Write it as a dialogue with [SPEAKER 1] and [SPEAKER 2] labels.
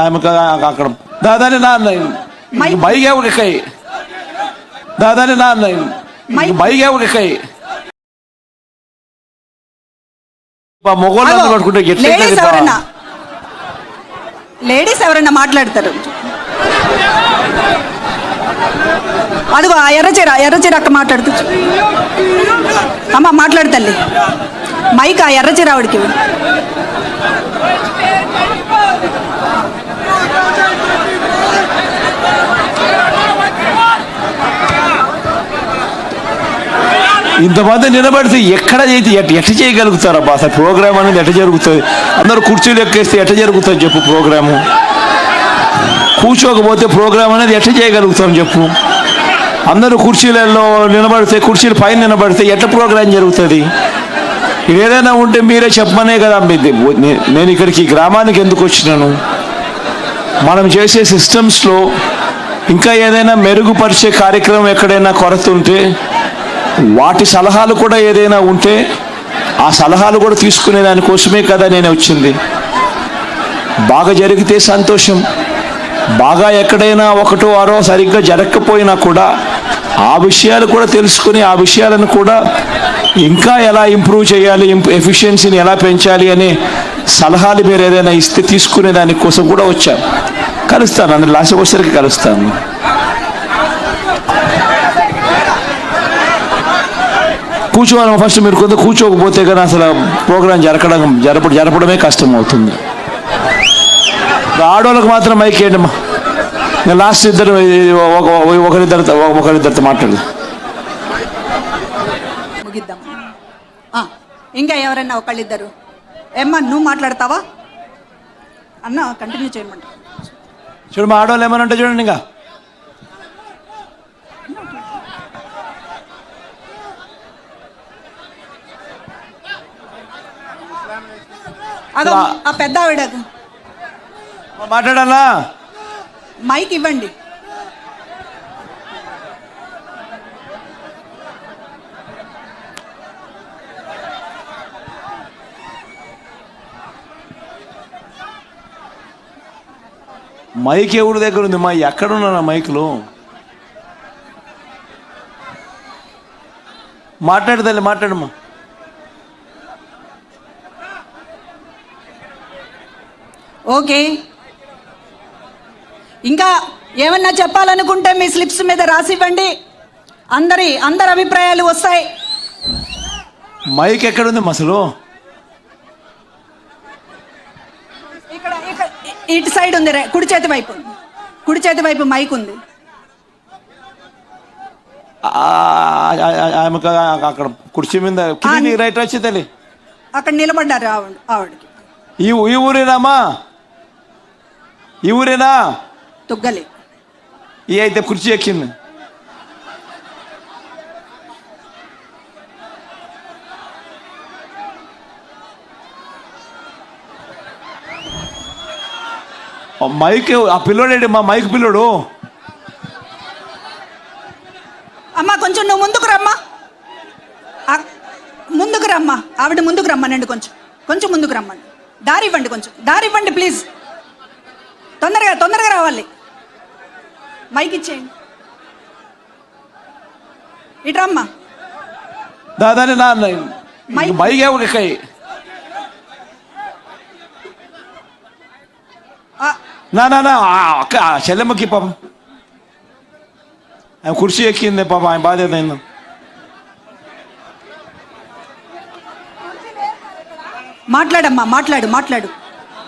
[SPEAKER 1] ఆమెకు అక్కడ దాదాని నాన్న
[SPEAKER 2] మై-
[SPEAKER 1] బైగే ఒక కై దాదాని నాన్న
[SPEAKER 2] మై-
[SPEAKER 1] బైగే ఒక కై మొగోళ్ళు పట్టుకుంటే
[SPEAKER 2] లేడీస్ ఎవరన్నా లేడీస్ ఎవరన్నా మాట్లాడతారు అదిగో ఆ ఎర్రచీర ఎర్రచీర అక్క మాట్లాడుతూ అమ్మ మాట్లాడతల్లి మైక్ ఆ ఎర్రచీర
[SPEAKER 1] ఇంతమంది నిలబడితే ఎక్కడ చేతి ఎట్ ఎట్ట చేయగలుగుతారబ్బా? అసలు ప్రోగ్రామ్ అనేది ఎట్ట జరుగుతుంది? అందరూ కుర్చీలు ఎక్కేస్తే ఎట్ట జరుగుతుంది చెప్పు ప్రోగ్రాము. కూర్చోకపోతే ప్రోగ్రామ్ అనేది ఎట్ట చేయగలుగుతాం చెప్పు. అందరూ కుర్చీలలో నిలబడితే కుర్చీల పైన నిలబడితే ఎట్ట ప్రోగ్రామ్ జరుగుతుంది? ఏదైనా ఉంటే మీరే చెప్పమనే కదా నేను ఇక్కడికి గ్రామానికి ఎందుకు వచ్చినాను? మనం చేసే సిస్టమ్స్లో ఇంకా ఏదైనా మెరుగుపరిచే కార్యక్రమం ఎక్కడైనా కొరత ఉంటే వాటి సలహాలు కూడా ఏదైనా ఉంటే ఆ సలహాలు కూడా తీసుకునే దానికోసమే కదా నేను వచ్చింది. బాగా జరిగితే సంతోషం. బాగా ఎక్కడైనా ఒకటో ఆరో సరిగ్గా జరగకపోయినా కూడా ఆ విషయాలు కూడా తెలుసుకుని ఆ విషయాలను కూడా ఇంకా ఎలా ఇంప్రూవ్ చేయాలి ఎఫిషియన్సీని ఎలా పెంచాలి అనే సలహాలు మీరు ఏదైనా ఇస్తే తీసుకునే దానికోసం కూడా వచ్చాను కలుస్తాను అందరు లాస్ట్ వచ్చేసరికి కలుస్తాను. కూర్చోవాలి ఫస్ట్ మీరు కొంత కూర్చోకపోతే కానీ అసలు ప్రోగ్రాం జరగడం జరప జరపడమే కష్టం అవుతుంది ఆడవాళ్ళకి మాత్రం మైక్ వేయండి లాస్ట్ ఇద్దరు ఒక- ఒకరిద్దరితో ఒకరిద్దరితో మాట్లాడు
[SPEAKER 2] ముగిద్దాం ఆ, ఇంకా ఎవరైనా ఒకళ్ళిద్దరు. ఏమ్మా నువ్వు మాట్లాడతావా? అన్న కంటిన్యూ చేయమంట.
[SPEAKER 1] చూడు మా ఆడవాళ్ళు ఏమని అంటే చూడండి ఇంకా.
[SPEAKER 2] అదో ఆ పెద్ద ఆవిడ
[SPEAKER 1] మాట్లాడాలా
[SPEAKER 2] మైక్ ఇవ్వండి.
[SPEAKER 1] మైక్ ఎవరి దగ్గర ఉంది? మా ఎక్కడున్నా మైక్లు? మాట్లాడదాలి మాట్లాడమ్మా.
[SPEAKER 2] ఓకే. ఇంకా ఏమన్నా చెప్పాలనుకుంటే మీ స్లిప్స్ మీద రాసి ఇవ్వండి అందరి అందరి అభిప్రాయాలు వస్తాయి.
[SPEAKER 1] మైక్ ఎక్కడుంది అసలు
[SPEAKER 2] ఇటు సైడ్ ఉంది రే కుడి చేతి వైపు. కుడి చేతి వైపు మైక్ ఉంది.
[SPEAKER 1] అక్కడ కుర్చీ మీద రైట్ వచ్చి తల్లి.
[SPEAKER 2] అక్కడ నిలబడ్డారు ఆవిడ ఆవిడకి.
[SPEAKER 1] ఈ ఈ ఊరేనామా? ఈ ఊరేనా?
[SPEAKER 2] తుగ్గలి
[SPEAKER 1] ఈ అయితే కుర్చీ ఎక్కింది. మైక్ ఆ పిల్లోడేంటి మా మైక్ పిల్లోడు?
[SPEAKER 2] అమ్మా కొంచెం నువ్వు ముందుకు రమ్మా. ముందుకు రమ్మా. ఆవిడ ముందుకు రమ్మనండి కొంచెం. కొంచెం ముందుకు రమ్మండి. దారి ఇవ్వండి కొంచెం. దారి ఇవ్వండి ప్లీజ్ తొందరగా తొందరగా రావాలి. మైక్ ఇచ్చేయండి. ఇటు రమ్మా.
[SPEAKER 1] దాదాని నా
[SPEAKER 2] మైక్-
[SPEAKER 1] మైక్ నా నా నా అక్క చెల్లెమ్మకి పాపం. ఆమె కుర్చీ ఎక్కింది పాపం ఆయన బాధ్యత అయింది.
[SPEAKER 2] మాట్లాడమ్మా మాట్లాడు మాట్లాడు.